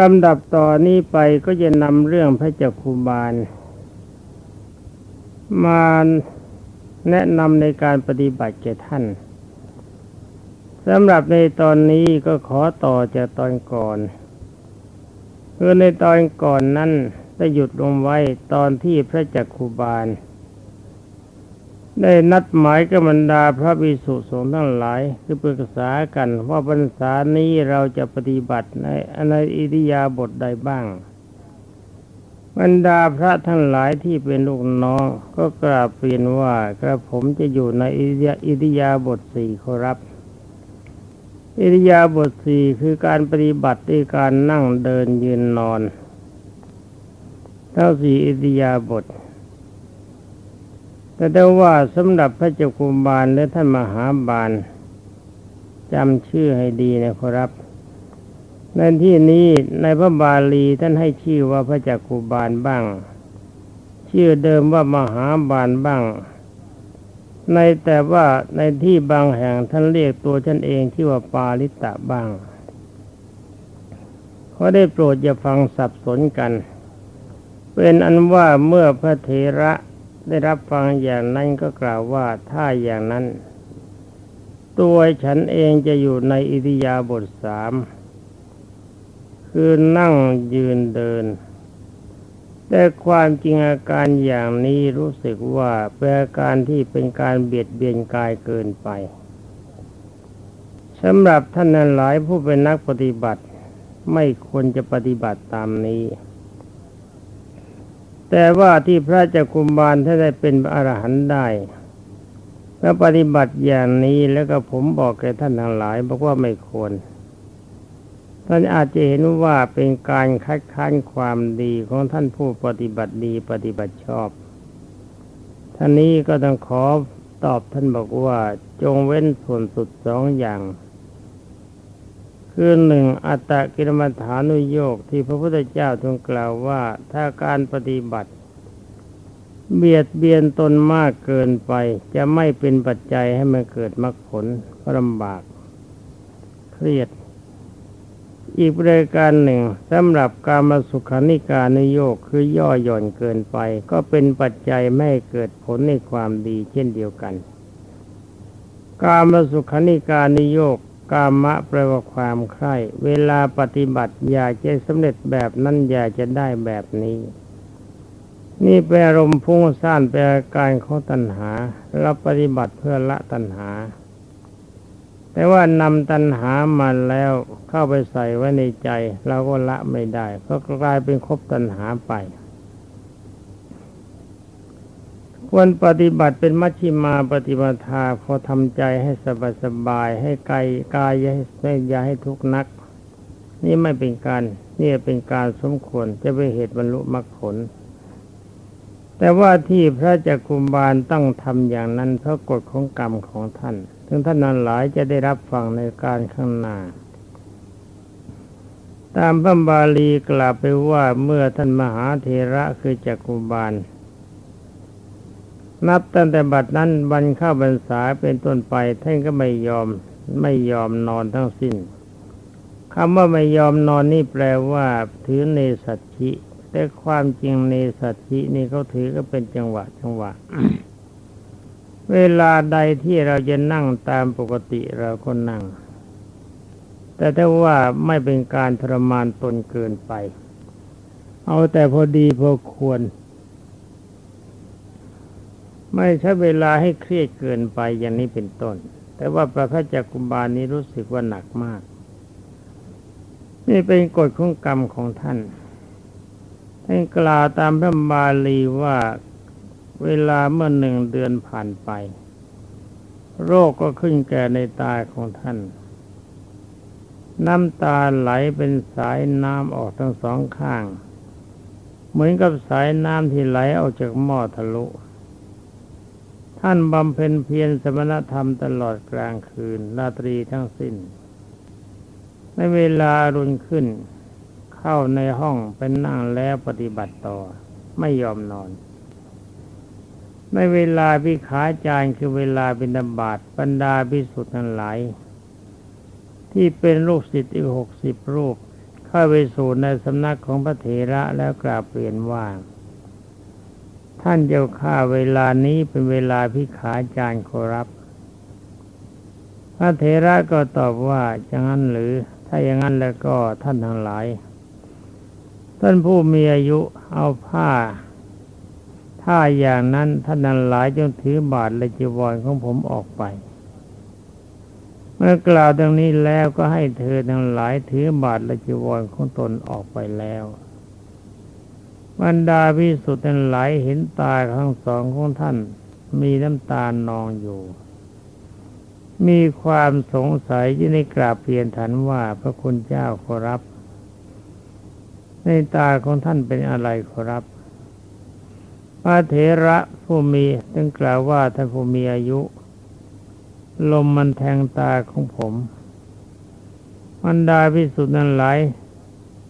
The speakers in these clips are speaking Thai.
ลำดับต่อนนี้ไปก็จะนำเรื่องพระเจ้าคุบาล มาแนะนำในการปฏิบัติแก่ท่านสำหรับในตอนนี้ก็ขอต่อจากตอนก่อนคือในตอนก่อนนั้นได้หยุดลงไว้ตอนที่พระจักคุบาล ได้นัดหมายกับบรรดาพระภิกษุสงฆ์ทั้งหลาย คือปรึกษากันว่าพรรษานี้เราจะปฏิบัติในในอิริยาบถใดบ้าง บรรดาพระทั้งหลายที่เป็นลูกน้องก็กราบเรียนว่ากระผมจะอยู่ในอิริยาอิริยาบถสี่ขอรับอิริยาบถสี่คือการปฏิบัติด้วยการนั่งเดินยืนนอนเท่าสี่อิริยาบถ แต่ได้ว่าสำหรับพระเจ้ากุมบาลและท่านมหาบาลจำชื่อให้ดีนะครับ ในที่นี้ในพระบาลีท่านให้ชื่อว่าพระจักกุบาลบ้าง ชื่อเดิมว่ามหาบาลบ้าง ในแต่ว่าในที่บางแห่งท่านเรียกตัวท่านเองที่ว่าปาลิตะบ้างขอได้โปรดอย่าฟังสับสนกัน เป็นอันว่าเมื่อพระเถระ ได้รับฟังอย่างนั้นก็กล่าวว่าถ้าอย่างนั้น ตัวฉันเองจะอยู่ในอิริยาบถสามคือนั่งยืนเดิน แต่ความจริงอาการอย่างนี้รู้สึกว่าเป็นอาการที่เป็นการเบียดเบียนกายเกินไปสำหรับท่านหลายผู้เป็นนักปฏิบัติ ไม่ควรจะปฏิบัติตามนี้ แต่ว่าที่พระเจ้ากุมบาลท่านได้เป็นอรหันต์ได้แล้วปฏิบัติอย่างนี้แล้วก็ผมบอกแก่ท่านทั้งหลายบอกว่าไม่ควร ท่านอาจจะเห็นว่าเป็นการคัดค้านความดีของท่านผู้ปฏิบัติดีปฏิบัติชอบ ท่านนี้ก็ต้องขอตอบท่านบอกว่าจงเว้นส่วนสุดสองอย่าง คือหนึ่งอัตตกิรมัฐานุโยกที่พระพุทธเจ้าทรงกล่าวว่า ถ้าการปฏิบัติ เบียดเบียนตนมากเกินไป จะไม่เป็นปัจจัยให้มันเกิดมรรคผลลำบาก เครียด อีกรายการหนึ่งสำหรับการมาสุขานิการนโยกคือย่อหย่อนเกินไป ก็เป็นปัจจัยไม่ให้เกิดผลในความดีเช่นเดียวกันการมาสุขานิการนโยก กามะแปลว่าความใคร่เวลาปฏิบัติอยากจะสำเร็จแบบนั้นอยากจะได้แบบนี้ นี่เป็นอารมณ์พุ่งซ่านเป็นอาการของตัณหาเราปฏิบัติเพื่อละตัณหา แต่ว่านำตัณหามาแล้วเข้าไปใส่ไว้ในใจ เราก็ละไม่ได้ก็กลายเป็นคบตัณหาไป ควรปฏิบัติเป็นมัชฌิมาปฏิบัติาพอทำใจให้สบายสบายให้กายกายยให้ไม่ยาให้ทุกนัก นี่ไม่เป็นการนี่เป็นการสมควรจะเป็นเหตุบรรลุมรรคผล แต่ว่าที่พระจักกุมบาลต้องทำอย่างนั้นเพราะกฎของกรรมของท่านถึงท่านนั้นหลายจะได้รับฟังในการข้างหน้าตามพระบาลีกล่าวไปว่าเมื่อท่านมหาเทระคือจักกุบาล นับตั้งแต่บัดนั้นวันเข้าบรรษาเป็นต้นไปท่านก็ไม่ยอมไม่ยอมนอนทั้งสิ้นคำว่าไม่ยอมนอนนี่แปลว่าถือเนสัตชิแต่ความจริงเนสัตชินี่เขาถือก็เป็นจังหวะจังหวะ เวลาใดที่เราจะนั่งตามปกติเราก็นั่ง แต่ถ้าว่าไม่เป็นการทรมานตนเกินไป เอาแต่พอดีพอควร ไม่ใช้เวลาให้เครียดเกินไปอย่างนี้เป็นต้น แต่ว่าพระพัจักกุบาลนี้รู้สึกว่าหนักมาก นี่เป็นกฎของกรรมของท่านท่านกล่าวตามพระบาลีว่าเวลาเมื่อหนึ่งเดือนผ่านไป โรคก็ขึ้นแก่ในตาของท่าน น้ำตาไหลเป็นสายน้ำออกทั้งสองข้าง เหมือนกับสายน้ำที่ไหลออกจากหม้อทะลุ ท่านบำเพ็ญเพียรสมณธรรมตลอดกลางคืนราตรีทั้งสิ้น ในเวลารุนขึ้น เข้าในห้องเป็นนั่งแล้วปฏิบัติต่อ ไม่ยอมนอน ในเวลาพิขาจารคือเวลาบิณฑบาตบรรดาพิสุทธิ์ทั้งหลาย ที่เป็นลูกศิษย์อีกหกสิบรูป เข้าไปสู่ในสำนักของพระเถระแล้วกราบเรียนว่า ท่านเจ้าข้าเวลานี้เป็นเวลาพิขาจารย์ขอรับ พระเถระก็ตอบว่าจะงั้นหรือ ถ้าอย่างนั้นแล้วก็ท่านทั้งหลาย ท่านผู้มีอายุเอาผ้า ถ้าอย่างนั้นท่านนั้นหลายจงถือบาทและจีวรของผมออกไป เมื่อกล่าวดังนี้แล้วก็ให้เธอทั้งหลายถือบาทและจีวรของตนออกไปแล้ว บรรดาพิสุทธิ์ทั้งหลายเห็นตาทั้งสองของท่าน มีน้ำตานองอยู่ มีความสงสัยที่ในกราบเรียนถันว่าพระคุณเจ้าขอรับ ในตาของท่านเป็นอะไรขอรับพระเถระผู้มีจึงกล่าวว่าท่านผู้มีอายุ ลมมันแทงตาของผมมันดาพิสุทธิ์นั้นหลาย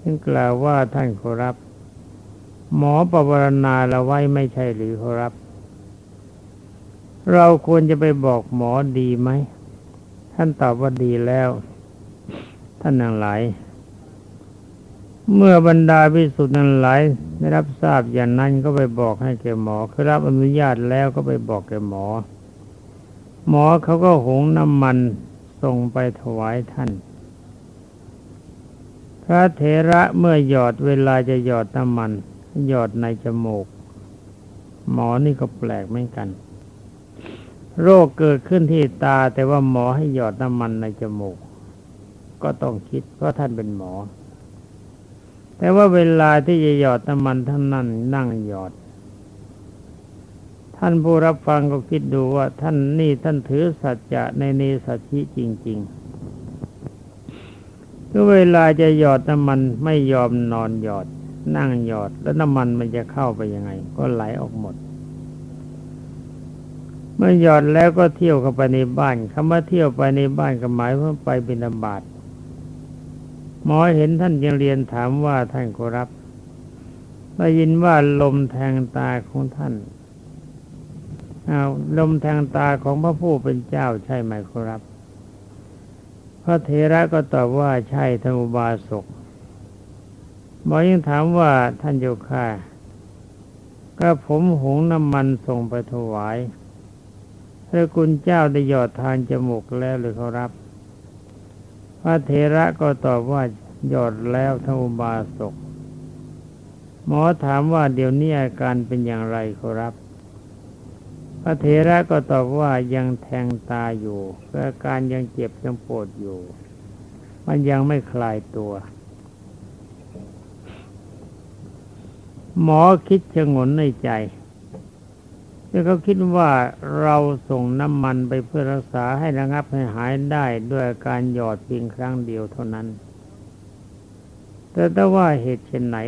จึงกล่าวว่าท่านขอรับ หมอประวรณาเราไว้ไม่ใช่หรือขอรับ เราควรจะไปบอกหมอดีไหม ท่านตอบว่าดีแล้ว ท่านนังหลายเมื่อบรรดาพิสุทธิ์นั้นหลายได้รับทราบอย่างนั้นก็ไปบอกให้แกหมอคือรับอนุญาตแล้วก็ไปบอกแกหมอ หมอเขาก็หุงน้ำมันส่งไปถวายท่าน พระเถระเมื่อหยอดเวลาจะหยอดน้ำมัน หยอดในจมูก หมอนี่ก็แปลกเหมือนกัน โรคเกิดขึ้นที่ตาแต่ว่าหมอให้หยอดน้ำมันในจมูก ก็ต้องคิดเพราะท่านเป็นหมอ แต่ว่าเวลาที่จะหยอดน้ำมันท่านนั่นนั่งหยอด ท่านผู้รับฟังก็คิดดูว่า ท่านนี่ท่านถือสัจจะในเนสัจจิจริงๆก็เวลาจะหยอดน้ำมันไม่ยอมนอนหยอด นั่งหยอด แล้วน้ำมันมันจะเข้าไปยังไง ก็ไหลออกหมด เมื่อหยอดแล้วก็เที่ยวเข้าไปในบ้านคำว่าเที่ยวไปในบ้านก็หมายว่าไปบิณฑบาตหมอเห็นท่านยังเรียนถามว่าท่านขอรับได้ยินว่าลมแทงตาของท่านอาลมแทงตาของพระผู้เป็นเจ้าใช่ไหมขอรับ พระเถระก็ตอบว่าใช่ท่านอุบาสก หมอยังถามว่าท่านเจ้าข้าก็ผมหุงน้ำมันส่งไปถวายพระคุณเจ้าได้หยอดทานจมูกแล้วหรือเขารับ พระเถระก็ตอบว่าหยอดแล้วท่านอุบาสก หมอถามว่าเดี๋ยวนี้อาการเป็นอย่างไรเขารับ พระเถระก็ตอบว่ายังแทงตาอยู่อาการยังเจ็บยังปวดอยู่ มันยังไม่คลายตัว หมอคิดชะงนในใจแล้วเขาคิดว่าเราส่งน้ำมันไปเพื่อรักษาให้ระงับให้หายได้ด้วยการหยอดเพียงครั้งเดียวเท่านั้น แต่ถ้าว่าเหตุเช่นไหน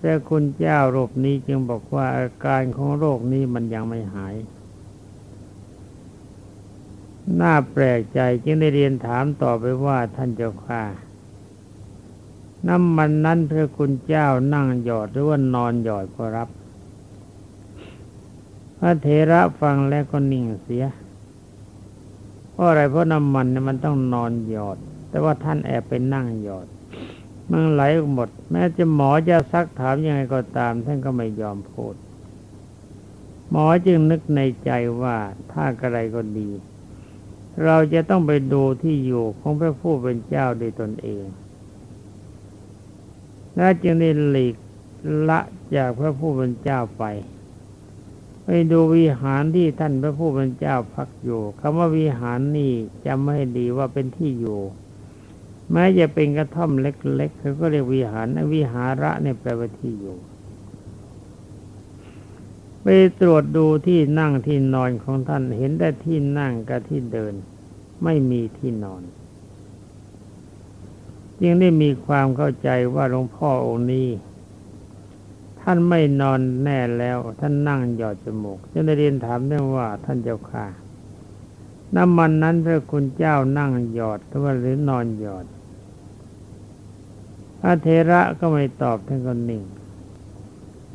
แต่คุณเจ้าโรคนี้จึงบอกว่าอาการของโรคนี้มันยังไม่หาย น่าแปลกใจจึงได้เรียนถามต่อไปว่าท่านเจ้าค่ะ น้ำมันนั้นพระคุณเจ้านั่งหยอดหรือว่านอนหยอดก็รับ พระเถระฟังแล้วก็นิ่งเสีย เพราะอะไรเพราะน้ำมันเนี่ยมันต้องนอนหยอด แต่ว่าท่านแอบไปนั่งหยอดมันไหลออกหมด แม้จะหมอจะซักถามยังไงก็ตาม ท่านก็ไม่ยอมพูด หมอจึงนึกในใจว่าถ้ากระไรก็ดี เราจะต้องไปดูที่อยู่ของพระผู้เป็นเจ้าด้วยตนเอง และจึงได้หลีกละจากพระผู้เป็นเจ้าไป ไปดูวิหารที่ท่านพระผู้เป็นเจ้าพักอยู่คำว่าวิหารนี่จำให้ดีว่าเป็นที่อยู่แม้จะเป็นกระท่อมเล็กๆเขาก็เรียกวิหารวิหาระเนี่ยแปลว่าที่อยู่ ไปตรวจดูที่นั่งที่นอนของท่านเห็นแต่ที่นั่งกับที่เดิน ไม่มีที่นอน จึงได้มีความเข้าใจว่าหลวงพ่อองค์นี้ ท่านไม่นอนแน่แล้ว ท่านนั่งหยอดจมูกจึงได้เรียนถามได้ว่าท่านเจ้าค่ะน้ำมันนั้นพระคุณเจ้านั่งหยอดหรือว่าหรือนอนหยอดพระเทระก็ไม่ตอบท่านก็นิ่ง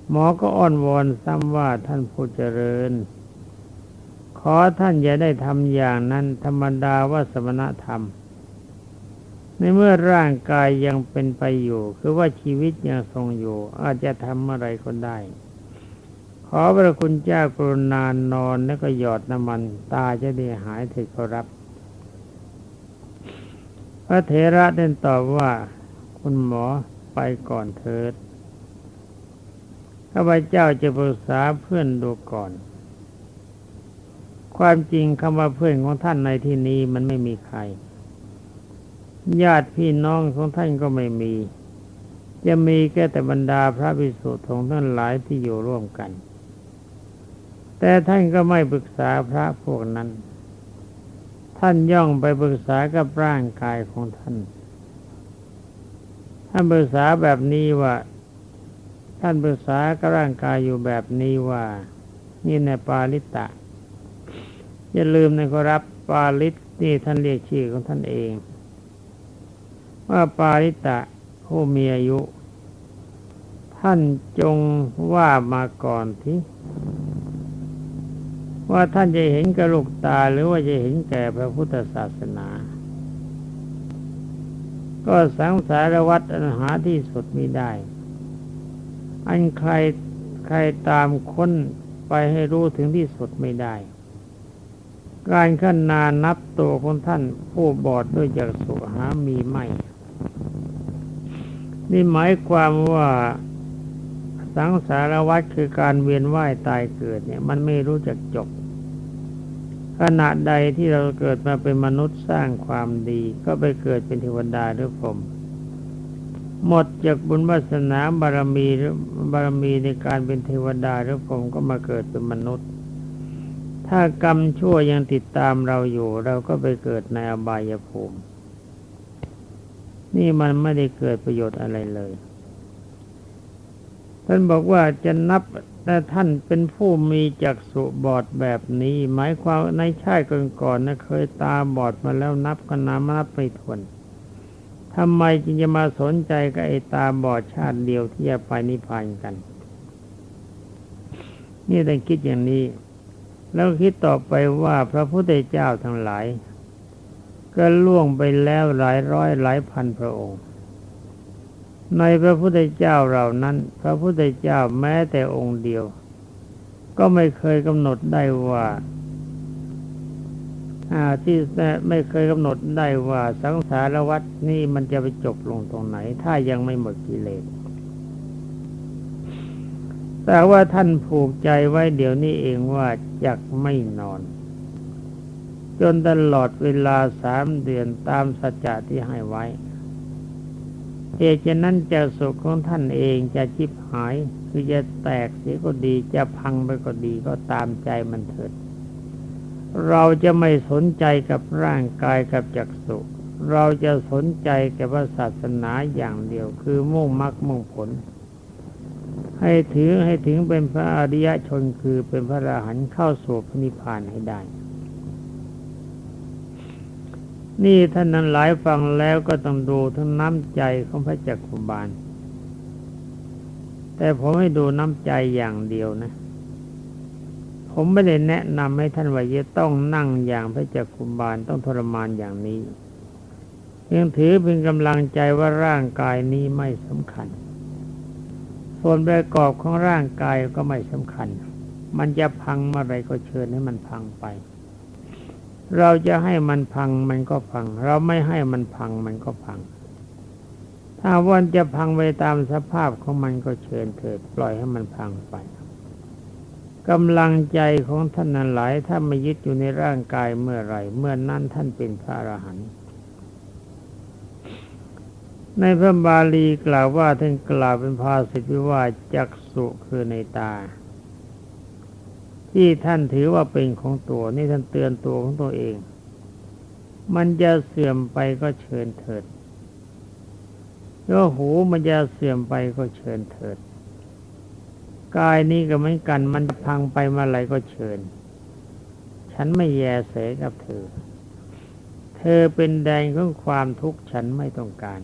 หมอก็อ้อนวอนซ้ำว่าท่านผู้เจริญ ขอท่านอย่าได้ทำอย่างนั้นธรรมดาว่าสมณธรรม ในเมื่อร่างกายยังเป็นไปอยู่ คือว่าชีวิตยังทรงอยู่ อาจจะทำอะไรก็ได้ ขอพระคุณเจ้ากรุณานอนแล้วก็หยอดน้ำมัน ตาจะได้หายเถิดขอรับ พระเถระเด่นตอบว่า คุณหมอไปก่อนเถิดข้าพเจ้าจะปรึกษาเพื่อนดูก่อน ความจริงคำว่าเพื่อนของท่านในที่นี้มันไม่มีใคร ญาติพี่น้องของท่านก็ไม่มี จะมีแค่แต่บรรดาพระภิกษุทงฆ์ทั้งหลายที่อยู่ร่วมกัน แต่ท่านก็ไม่ปรึกษาพระพวกนั้น ท่านย่องไปปรึกษากับร่างกายของท่าน ท่านปรึกษาแบบนี้ว่า ท่านปรึกษากับร่างกายอยู่แบบนี้ว่า นี่ในปาลิตะ อย่าลืมนะครับปาลิตนี่ท่านเรียกชื่อของท่านเอง ว่าปาลิตะผู้มีอายุ ท่านจงว่ามาก่อนที่ว่าท่านจะเห็นกระลูกตาหรือว่าจะเห็นแก่พระพุทธศาสนา ก็สังสารวัตรอันหาที่สุดมิได้ อันใครใครตามค้นไปให้รู้ถึงที่สุดไม่ได้ การขั้นนานับตัวของท่านผู้บอดด้วยจากสุหามีไม่ นี่หมายความว่าสังสารวัฏคือการเวียนว่ายตายเกิดเนี่ย มันไม่รู้จักจบ ขณะใดที่เราเกิดมาเป็นมนุษย์สร้างความดี ก็ไปเกิดเป็นเทวดาหรือพรหมหมดจากบุญวาสนาบารมีหรือบารมีในการเป็นเทวดาหรือพรหมก็มาเกิดเป็นมนุษย์ ถ้ากรรมชั่วยังติดตามเราอยู่ เราก็ไปเกิดในอบายภูมิ นี่มันไม่ได้เกิดประโยชน์อะไรเลย ท่านบอกว่าจะนับแต่ท่านเป็นผู้มีจักษุบอดแบบนี้ หมายความในชาติก่อนๆนะเคยตาบอดมาแล้วนับก็นานับไม่ถ้วนทำไมจึงจะมาสนใจกับไอ้ตาบอดชาติเดียวที่จะไปนิพพานกัน นี่ต้องคิดอย่างนี้ แล้วคิดต่อไปว่าพระพุทธเจ้าทั้งหลาย ก็ล่วงไปแล้วหลายร้อยหลายพันพระองค์ ในพระพุทธเจ้าเหล่านั้น พระพุทธเจ้าแม้แต่องค์เดียว ก็ไม่เคยกำหนดได้ว่าที่ไม่เคยกำหนดได้ว่าสังสารวัฏนี่มันจะไปจบลงตรงไหน ถ้ายังไม่หมดกิเลสแต่ว่าท่านผูกใจไว้เดี๋ยวนี้เองว่าจักไม่นอน จนตลอดเวลาสามเดือนตามสัจจะที่ให้ไว้เหตุฉะนั้นจะสุขของท่านเองจะชิบหาย คือจะแตกเสียก็ดีจะพังไปก็ดีก็ตามใจมันเถิด เราจะไม่สนใจกับร่างกายกับจักสุเราจะสนใจกับพระศาสนาอย่างเดียว คือมุ่งมรรคมุ่งผล ให้ถือให้ถึงเป็นพระอริยชนคือเป็นพระอรหันต์เข้าสู่พระนิพพานให้ได้ นี่ท่านนั้นหลายฟังแล้วก็ต้องดูทั้งน้ำใจของพระจักรบาล แต่ผมให้ดูน้ำใจอย่างเดียวนะ ผมไม่ได้แนะนำให้ท่านว่าจะต้องนั่งอย่างพระจักรบาลต้องทรมานอย่างนี้ เพียงถือเป็นกำลังใจว่าร่างกายนี้ไม่สำคัญ ส่วนประกอบของร่างกายก็ไม่สำคัญ มันจะพังเมื่อไรก็เชิญให้มันพังไป เราจะให้มันพังมันก็พัง เราไม่ให้มันพังมันก็พัง ถ้าวันจะพังไปตามสภาพของมันก็เชิญเถิดปล่อยให้มันพังไปกำลังใจของท่านนั้นหลายถ้าไม่ยึดอยู่ในร่างกายเมื่อไรเมื่อนั้นท่านเป็นพระอรหันต์ในพระบาลีกล่าวว่าท่านกล่าวเป็นภาษิตว่าจักสุคือในตา ที่ท่านถือว่าเป็นของตัวนี่ท่านเตือนตัวของตัวเอง มันจะเสื่อมไปก็เชิญเถิดก็หูมันจะเสื่อมไปก็เชิญเถิดกายนี้ก็เหมือนกัน มันพังไปเมื่อไรก็เชิญ ฉันไม่แยเสกับเธอ เธอเป็นแดงของความทุกข์ฉันไม่ต้องการ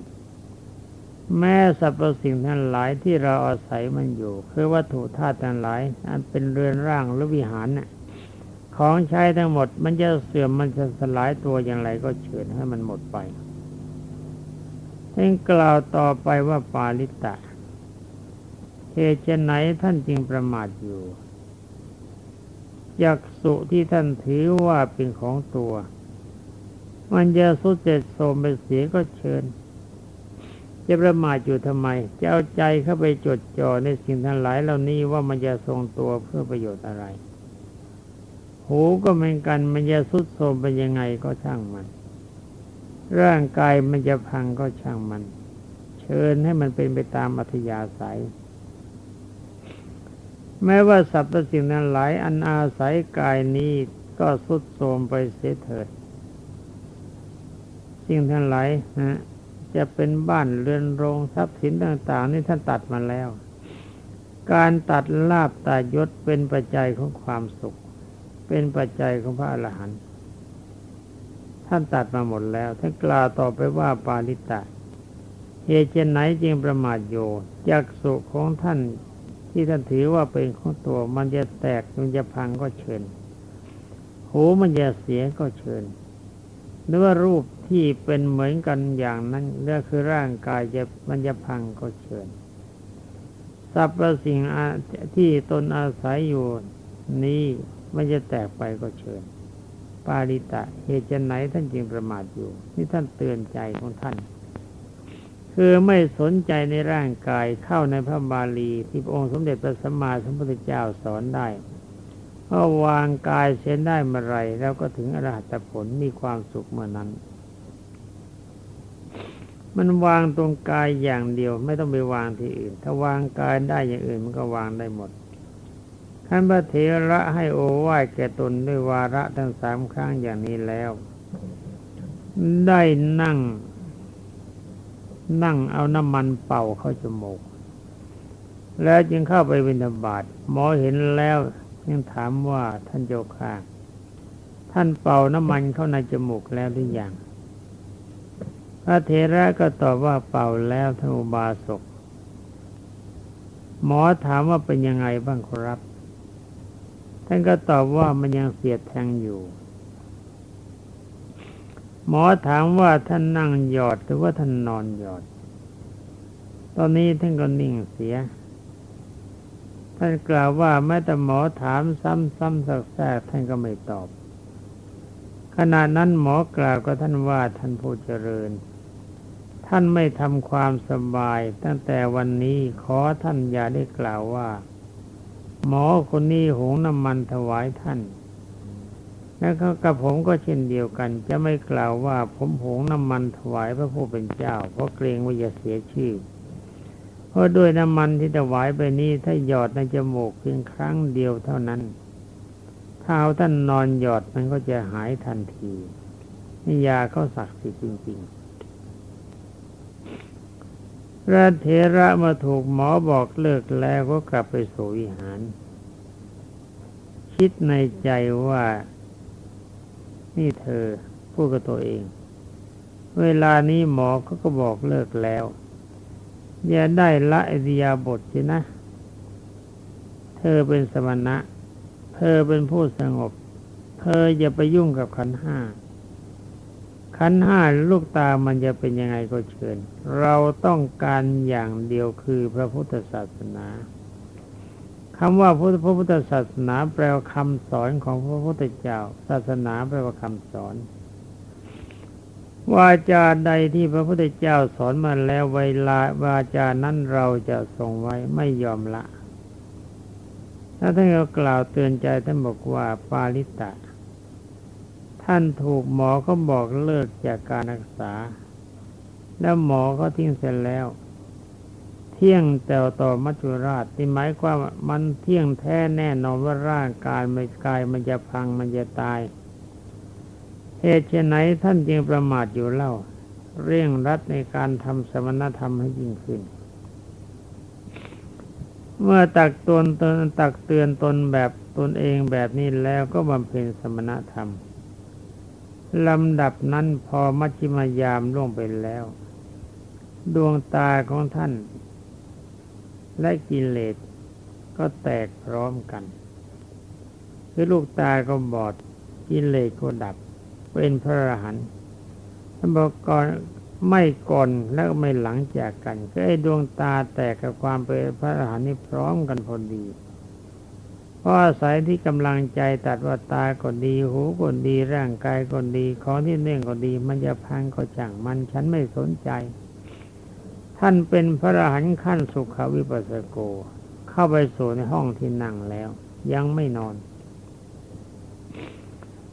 แม้สรรพสิ่งทั้งหลายที่เราอาศัยมันอยู่ คือวัตถุธาตุทั้งหลายอันเป็นเรือนร่างหรือวิหารน่ะของใช้ทั้งหมด มันจะเสื่อมมันจะสลายตัวอย่างไรก็เชิญให้มันหมดไปท่านกล่าวต่อไปว่าปาลิตะเหตุไฉนไหนท่านจึงประมาทอยู่ยักษุที่ท่านถือว่าเป็นของตัว มันจะสุดเจ็ดโสมไปเสียก็เชิญ จะประมาทอยู่ทำไม จะเอาใจเข้าไปจดจ่อในสิ่งทั้งหลายเหล่านี้ว่ามันจะทรงตัวเพื่อประโยชน์อะไร หูก็เหมือนกันมันจะสุดโทรมเป็นยังไงก็ช่างมัน ร่างกายมันจะพังก็ช่างมัน เชิญให้มันเป็นไปตามอัธยาศัย แม้ว่าสรรพสิ่งนั้นหลายอันอาศัยกายนี้ก็สุดโทรมไปเสียเถิดสิ่งทั้งหลายนะ จะเป็นบ้านเรือนโรงทรัพย์สินต่าง ๆ นี่ท่านตัดมาแล้ว การตัดลาบตัดยศเป็นปัจจัยของความสุข เป็นปัจจัยของพระอรหันต์ท่านตัดมาหมดแล้วท่านกล่าวต่อไปว่าปาลิตะเหตุเช่นไหนจึงประมาทโยจากสุขของท่านที่ท่านถือว่าเป็นของตัวมันจะแตกมันจะพังก็เชิญหูมันจะเสียก็เชิญหรือว่ารูป ที่เป็นเหมือนกันอย่างนั้นเรื่องคือร่างกายจะมันจะพังก็เชิญสรรพสิ่งที่ตนอาศัยอยู่นี้มันจะแตกไปก็เชิญ ปาริตะเหตุจะไหนท่านจึงประมาทอยู่ นี่ท่านเตือนใจของท่าน คือไม่สนใจในร่างกายเข้าในพระบาลีที่พระองค์สมเด็จพระสัมมาสัมพุทธเจ้าสอนได้เพราวางกายเส้นได้เมื่อไรแล้วก็ถึงอรหัตผลมีความสุขเมื่อนั้น มันวางตรงกายอย่างเดียว ไม่ต้องไปวางที่อื่น ถ้าวางกายได้อย่างอื่นมันก็วางได้หมดท่านพระเถระให้โอวาทแก่ตนด้วยวาระทั้งสามครั้งอย่างนี้แล้ว ได้นั่ง นั่งเอาน้ำมันเป่าเข้าจมูก แล้วจึงเข้าไปวินาบาตหมอเห็นแล้วยังถามว่าท่านเจ้าข้าท่านเป่าน้ำมันเข้าในจมูกแล้วหรือยัง พระเถระก็ตอบว่าเป่าแล้วท่านอุบาสก หมอถามว่าเป็นยังไงบ้างครับ ท่านก็ตอบว่ามันยังเสียดแทงอยู่ หมอถามว่าท่านนั่งหยอดหรือว่าท่านนอนหยอด ตอนนี้ท่านก็นิ่งเสีย ท่านกล่าวว่าแม้แต่หมอถามซ้ำๆสักแทกท่านก็ไม่ตอบขณะนั้นหมอกล่าวกับท่านว่าท่านผู้เจริญ ท่านไม่ทำความสบาย ตั้งแต่วันนี้ขอท่านอย่าได้กล่าวว่า หมอคนนี้หงน้ำมันถวายท่านแล้วก็กับผมก็เช่นเดียวกัน จะไม่กล่าวว่าผมหงน้ำมันถวายพระผู้เป็นเจ้า เพราะเกรงว่าจะเสียชื่อ เพราะด้วยน้ำมันที่ถวายไปนี้ถ้าหยอดในจมูกเพียงครั้งเดียวเท่านั้นถ้าเอาท่านนอนหยอดมันก็จะหายทันทีนี่ยาเขาศักดิ์สิทธิ์จริง ๆ พระเถระมาถูกหมอบอกเลิกแล้วก็กลับไปสู่วิหาร คิดในใจว่า นี่เธอพูดกับตัวเอง เวลานี้หมอเขาก็บอกเลิกแล้ว อย่าได้ละอิริยาบทสินะ เธอเป็นสมณะ เธอเป็นผู้สงบ เธออย่าไปยุ่งกับขันห้า ขันห้าลูกตามันจะเป็นยังไงก็เชิญ เราต้องการอย่างเดียวคือพระพุทธศาสนาคำว่าพระพุทธศาสนาแปลว่าคำสอนของพระพุทธเจ้า ศาสนาแปลว่าคำสอนวาจาใดที่พระพุทธเจ้าสอนมาแล้วเวลาวาจานั้นเราจะทรงไว้ไม่ยอมละ ถ้าท่านก็กล่าวเตือนใจท่านบอกว่าปาลิตะ ท่านถูกหมอเขาบอกเลิกจากการรักษา แล้วหมอก็ทิ้งเสร็จแล้ว เที่ยงแต่ต่อมัจจุราชที่หมายความมันเที่ยงแท้แน่นอนว่าร่างกายไม่กายมันจะพังมันจะตายเหตุเช่นไหนท่านจึงประมาทอยู่เล่า เร่งรัดในการทำสมณธรรมให้ยิ่งขึ้น เมื่อตักตนตนตักเตือนตนแบบตนเองแบบนี้แล้วก็บำเพ็ญสมณธรรม ลำดับนั้นพอมัชฌิมยามล่วงไปแล้ว ดวงตาของท่าน และกิเลสก็แตกพร้อมกัน คือลูกตาก็บอด กิเลสก็ดับ เป็นพระอรหันต์ท่านบอกก่อนไม่ก่อนแล้วไม่หลังจากกัน ก็ไอ้ดวงตาแตกกับความเป็นพระอรหันต์นี่พร้อมกันพอดี เพราะอาศัยที่กำลังใจตัดว่าตาก็ดี หูก็ดีร่างกายก็ดีของที่เนื่องก็ดี มันจะพังก็ช่างมันฉันไม่สนใจ ท่านเป็นพระอรหันต์ขั้นสุขวิปัสสโก เข้าไปสู่ในห้องที่นั่งแล้ว ยังไม่นอน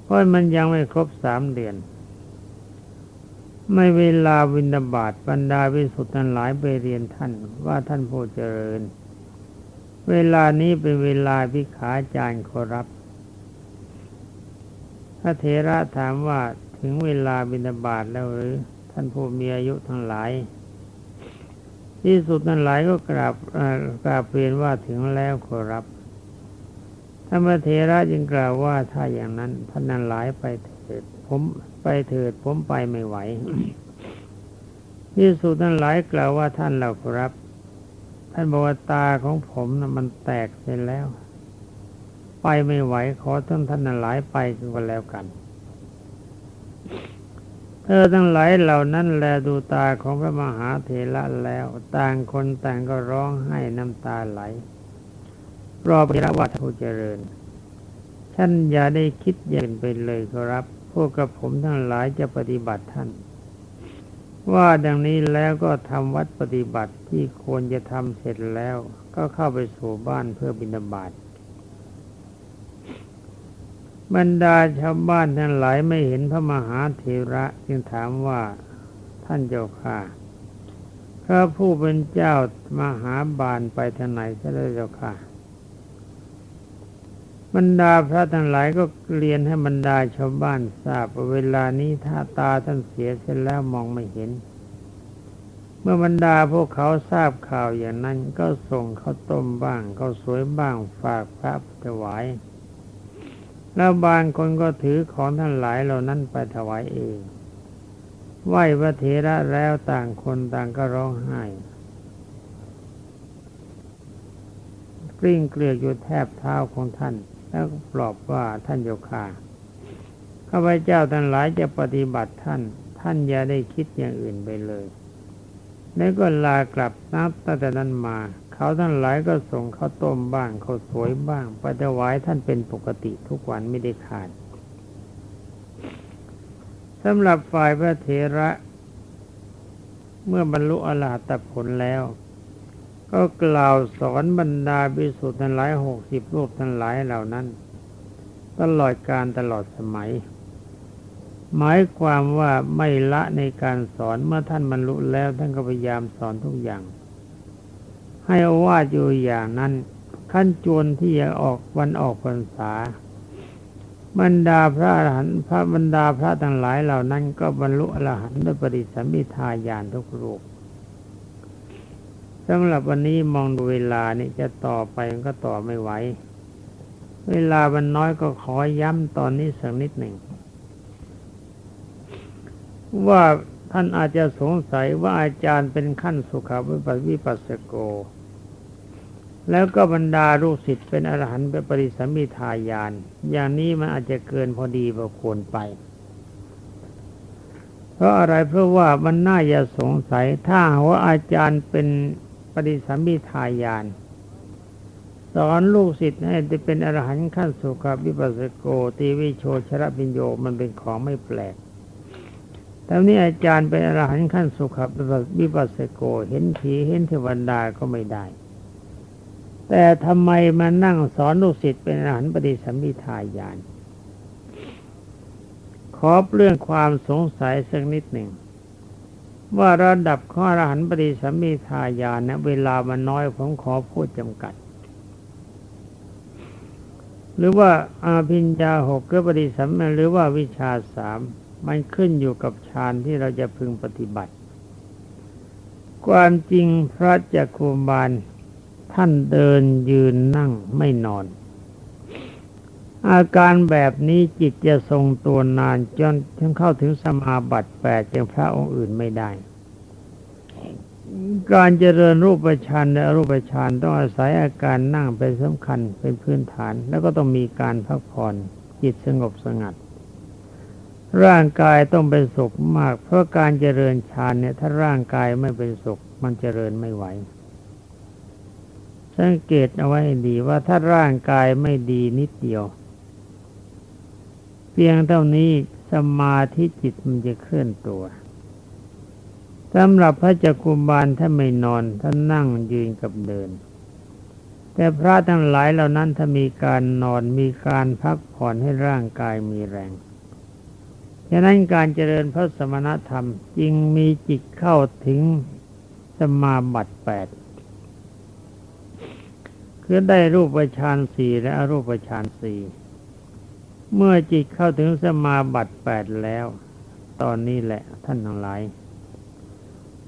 เพราะมันยังไม่ครบสามเดือนไม่เวลาวินาบาตบรรดาวิสุทธิ์ทั้งหลายไปเรียนท่านว่าท่านผู้เจริญ เวลานี้เป็นเวลาพิขาจารย์ขอรับพระเถระถามว่าถึงเวลาบิณฑบาตแล้วหรือ ท่านผู้มีอายุทั้งหลาย ที่สุดนั้นหลายก็กราบเอ่อกราบเรียนว่าถึงแล้วขอรับท่านพระเถระจึงกล่าวว่าถ้าอย่างนั้นท่านนั้นหลายไปเถิด ผมไปเถิดผมไปไม่ไหวที่สุดนั้นหลายกล่าวว่าท่านเราขอรับ ท่านบอกว่าตาของผมนะมันแตกเสร็จแล้ว ไปไม่ไหวขอท่านท่านหลายไปก็แล้วกันเธอทั้งหลายเหล่านั้นแลดูตาของพระมหาเถระแล้ว ต่างคนต่างก็ร้องไห้น้ำตาไหล รอพระวัตผู้เจริญท่านอย่าได้คิดอย่างอื่นไปเลยครับ พวกกับผมทั้งหลายจะปฏิบัติท่าน ว่าดังนี้แล้วก็ทำวัดปฏิบัติที่ควรจะทำเสร็จแล้ว ก็เข้าไปสู่บ้านเพื่อบิณฑบาตบรรดาชาวบ้านทั้งหลายไม่เห็นพระมหาเถระจึงถามว่าท่านเจ้าค่ะพระผู้เป็นเจ้ามหาบานไปทางไหนซะแล้วเจ้าค่ะ บรรดาพระทั้งหลายก็เรียนให้บรรดาชาวบ้านทราบว่าเวลานี้ถ้าตาท่านเสียเสร็จแล้วมองไม่เห็น เมื่อบรรดาพวกเขาทราบข่าวอย่างนั้นก็ส่งข้าวต้มบ้างข้าวสวยบ้างฝากพระถวาย แล้วบางคนก็ถือของท่านหลายเหล่านั้นไปถวายเองไหว้พระเถระแล้วต่างคนต่างก็ร้องไห้กลิ้งเกลือกอยู่แทบเท้าของท่าน แล้วปลอบว่าท่านโยคาข้าพเจ้าท่านหลายจะปฏิบัติท่าน ท่านอย่าได้คิดอย่างอื่นไปเลย แล้วก็ลากลับนับตั้งแต่นั้นมา เขาทั้งหลายก็ส่งข้าวต้มบ้างข้าวสวยบ้างไปถวายท่านเป็นปกติทุกวันไม่ได้ขาดสำหรับฝ่ายพระเถระ เมื่อบรรลุอรหัตผลแล้ว ก็กล่าวสอนบรรดาบิสุทธิ์ทั้งหลายหกสิบรูปทั้งหลายเหล่านั้น ตลอดการตลอดสมัย หมายความว่าไม่ละในการสอนเมื่อท่านบรรลุแล้วท่านก็พยายามสอนทุกอย่าง ให้อาวาอยู่อย่างนั้นขั้นจวนที่จะออกวันออกพรรษาบรรดาพระอรหันต์พระบรรดาพระทั้งหลายเหล่านั้นก็บรรลุอรหันต์ด้วยปฏิสัมพิทาญาณทุกรูป สำหรับวันนี้มองดูเวลานี่จะต่อไปมันก็ต่อไม่ไหว เวลามันน้อยก็ขอย้ำตอนนี้สักนิดหนึ่ง ว่าท่านอาจจะสงสัยว่าอาจารย์เป็นขั้นสุขวิปัสวิปัสสโก แล้วก็บรรดาลูกศิษย์เป็นอรหันต์เป็นปริสัมมิทายาน อย่างนี้มันอาจจะเกินพอดีพอควรไปเพราะอะไรเพราะว่ามันน่าจะสงสัยถ้าว่าอาจารย์เป็น ปฏิสัมมิทายาน สอนลูกศิษย์ให้ได้เป็นอรหันต์ขั้นสุขวิปัสสโกตีวิโชชระปิญโยมันเป็นของไม่แปลกแต่นี้อาจารย์เป็นอรหันต์ขั้นสุขวิปัสสโกเห็นผีเห็นเทวดาก็ไม่ได้ แต่ทำไมมานั่งสอนลูกศิษย์เป็นอรหันต์ปฏิสัมมิทายาน ขอเรื่องความสงสัยสักนิดหนึ่ง ว่าระดับข้อรหันต์ปฏิสัมมิทายานนะเวลามันน้อยผมขอพูดจำกัด หรือว่าอาภิญญาหกก็ปฏิสัมมาหรือว่าวิชาสามมันขึ้นอยู่กับฌานที่เราจะพึงปฏิบัติ ความจริงพระจักคุบาลท่านเดินยืนนั่งไม่นอน อาการแบบนี้จิตจะทรงตัวนานจนถึงเข้าถึงสมาบัติแปดอย่างพระองค์อื่นไม่ได้ การเจริญรูปฌานและอรูปฌานต้องอาศัยอาการนั่งเป็นสำคัญเป็นพื้นฐาน แล้วก็ต้องมีการพักผ่อนจิตสงบสงัด ร่างกายต้องเป็นสุขมาก เพราะการเจริญฌานเนี่ยถ้าร่างกายไม่เป็นสุข มันเจริญไม่ไหวสังเกตเอาไว้ดีว่าถ้าร่างกายไม่ดีนิดเดียว เพียงเท่านี้สมาธิจิตมันจะเคลื่อนตัวสำหรับพระจักกุบาลถ้าไม่นอนท่านนั่งยืนกับเดิน แต่พระทั้งหลายเหล่านั้นถ้ามีการนอนมีการพักผ่อนให้ร่างกายมีแรงฉะนั้นการเจริญพระสมณธรรมจึงมีจิตเข้าถึงสมาบัติแปดคือได้รูปฌานสี่และอรูปฌานสี่ เมื่อจิตเข้าถึงสมาบัติแปดแล้ว ตอนนี้แหละท่านทั้งหลาย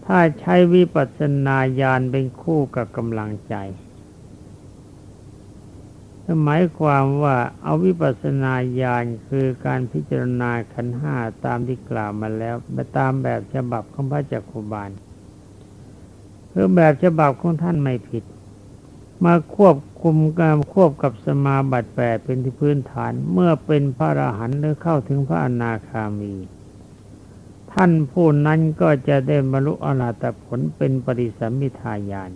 ถ้าใช้วิปัสสนาญาณเป็นคู่กับกำลังใจหมายความว่าเอาวิปัสสนาญาณคือการพิจารณาขันห้าตามที่กล่าวมาแล้วมาตามแบบฉบับของพระจักคุบาลคือแบบฉบับของท่านไม่ผิด มาควบคุมการควบกับสมาบัติแปดเป็นที่พื้นฐาน เมื่อเป็นพระอรหันต์หรือเข้าถึงพระอนาคามี ท่านผู้นั้นก็จะได้บรรลุอรหัตผลเป็นปริสัมมิทายาน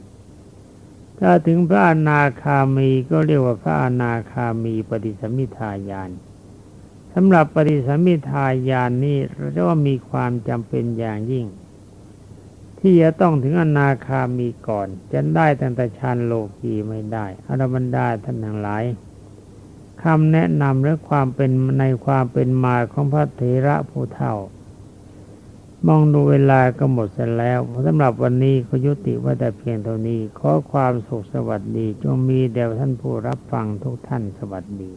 ถ้าถึงพระอนาคามีก็เรียกว่าพระอนาคามีปฏิสัมมิทายานสำหรับปฏิสัมมิทายานนี้เรียกว่ามีความจำเป็นอย่างยิ่ง ที่จะต้องถึงอนาคามีก่อน จะได้ตั้งแต่ฌานโลกีไม่ได้อรบันดาท่านทั้งหลายคำแนะนำและความเป็นในความเป็นมาของพระเถระผู้เฒ่า มองดูเวลาก็หมดเสร็จแล้วสำหรับวันนี้ก็ยุติว่าแต่เพียงเท่านี้ ขอความสุขสวัสดี จงมีแด่ท่านผู้รับฟังทุกท่านสวัสดี